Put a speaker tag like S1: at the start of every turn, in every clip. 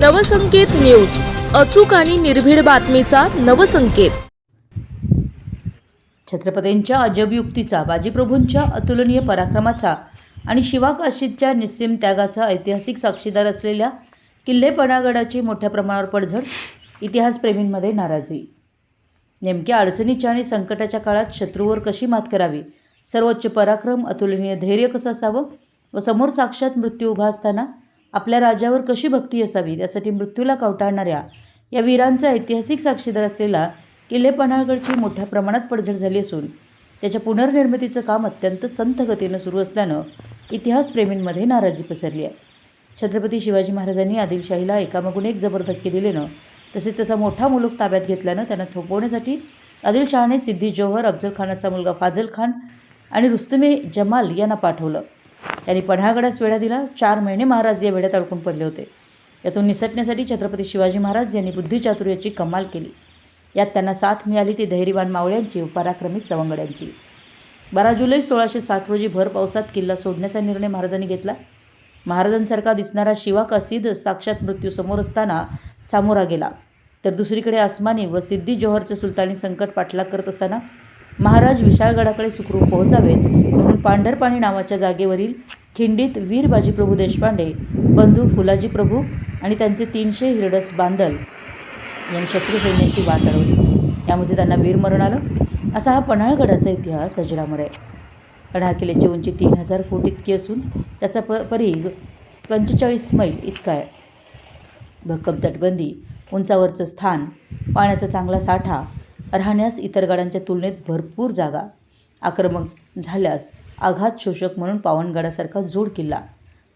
S1: Navsanket news. अचूक आणि निर्भीड बातमीचा नवसंकेत.
S2: छत्रपतींच्या अजब युक्तीचा बाजीप्रभूंच्या अतुलनीय पराक्रमाचा आणि शिवाकाशीच्या निस्सीम त्यागाचा ऐतिहासिक साक्षीदार असलेल्या किल्ले पणागडाची मोठ्या प्रमाणावर पडझड इतिहासप्रेमींमध्ये नाराजी. नेमक्या अडचणीच्या आणि संकटाच्या काळात शत्रूवर कशी मात करावी? सर्वोच्च पराक्रम अतुलनीय धैर्य कसं असावं? व समोर साक्षात मृत्यू उभा असताना आपल्या राजावर कशी भक्ती असावी यासाठी मृत्यूला कवटाळणाऱ्या या वीरांचा ऐतिहासिक साक्षीदार असलेला किल्ले पन्हाळगडची मोठ्या प्रमाणात पडझड झाली असून त्याच्या पुनर्निर्मितीचं काम अत्यंत संथ गतीनं सुरू असल्यानं इतिहासप्रेमींमध्ये नाराजी पसरली आहे. छत्रपती शिवाजी महाराजांनी आदिलशाहीला एकामागून एक जबर धक्के दिलेनं तसेच त्याचा मोठा मुलूक ताब्यात घेतल्यानं त्यांना थोपवण्यासाठी आदिलशहाने सिद्धी जोहर अफजल खानाचा मुलगा फाजल खान आणि रुस्तमे जमाल यांना पाठवलं. त्यांनी पन्हागडास वेढा दिला. चार महिने महाराज या वेढ्यात अडकून पडले होते. यातून निसटण्यासाठी छत्रपती शिवाजी महाराज यांनी बुद्धिचातुर्याची कमाल केली. यात त्यांना साथ मिळाली ती धैर्यवान मावळ्यांची व पराक्रमी सवंगड्यांची. बारा जुलै सोळाशे साठ रोजी भर पावसात किल्ला सोडण्याचा निर्णय महाराजांनी घेतला. महाराजांसारखा दिसणारा शिवा कासीद साक्षात मृत्यू समोर असताना सामोरा गेला. तर दुसरीकडे आसमानी व सिद्धी जोहरचे सुलतानी संकट पाठलाग करत असताना महाराज विशाळगडाकडे सुखरूप पोहोचावेत. म्हणून पांढरपाणी नावाच्या जागेवरील खिंडीत वीर बाजीप्रभू देशपांडे बंधू फुलाजी प्रभू आणि त्यांचे तीनशे हिरडस बांदल यांनी शत्रू सैन्याची वाट अडवली यामध्ये त्यांना वीरमरण आलं. असा हा पन्हाळगडाचा इतिहास अजरामर आहे. पन्हाळ किल्ल्याची उंची तीन हजार फूट इतकी असून त्याचा प परीघ पंचेचाळीस मैल इतका आहे. भक्कम तटबंदी उंचावरचं स्थान पाण्याचा चांगला साठा राहण्यास इतर गाड्यांच्या तुलनेत भरपूर जागा आक्रमक झाल्यास आघात शोषक म्हणून पावनगडासारखा जोड किल्ला.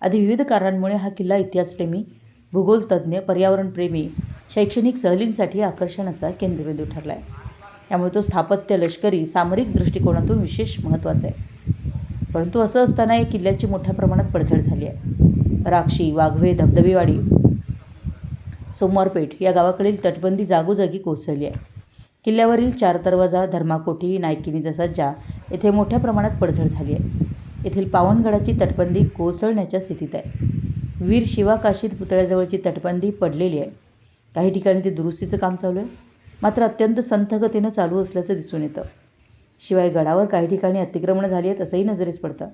S2: आदी विविध कारणांमुळे हा किल्ला इतिहासप्रेमी भूगोलतज्ज्ञ पर्यावरणप्रेमी शैक्षणिक सहलींसाठी आकर्षणाचा केंद्रबिंदू ठरला आहे त्यामुळे तो स्थापत्य लष्करी सामरिक दृष्टिकोनातून विशेष महत्त्वाचा आहे. परंतु असं असताना या किल्ल्याची मोठ्या प्रमाणात पडझड झाली आहे. राक्षी वाघवे धबधबेवाडी सोमवारपेठ या गावाकडील तटबंदी जागोजागी कोसळली आहे. किल्ल्यावरील चार दरवाजा धर्माकोठी नायकिनीचा सज्जा येथे मोठ्या प्रमाणात पडझड झाली आहे. येथील पावनगडाची तटबंदी कोसळण्याच्या स्थितीत आहे. वीर शिवा काशीद पुतळ्याजवळची तटबंदी पडलेली आहे. काही ठिकाणी ते दुरुस्तीचं काम चालू आहे. मात्र अत्यंत संथगतीनं चालू असल्याचं दिसून येतं. शिवाय गडावर काही ठिकाणी अतिक्रमणं झाली आहेत असंही नजरेस पडतं.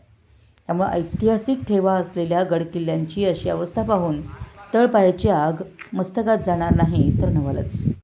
S2: त्यामुळं ऐतिहासिक ठेवा असलेल्या गडकिल्ल्यांची अशी अवस्था पाहून तळपायाची आग मस्तकात जाणार नाही तर नवलच.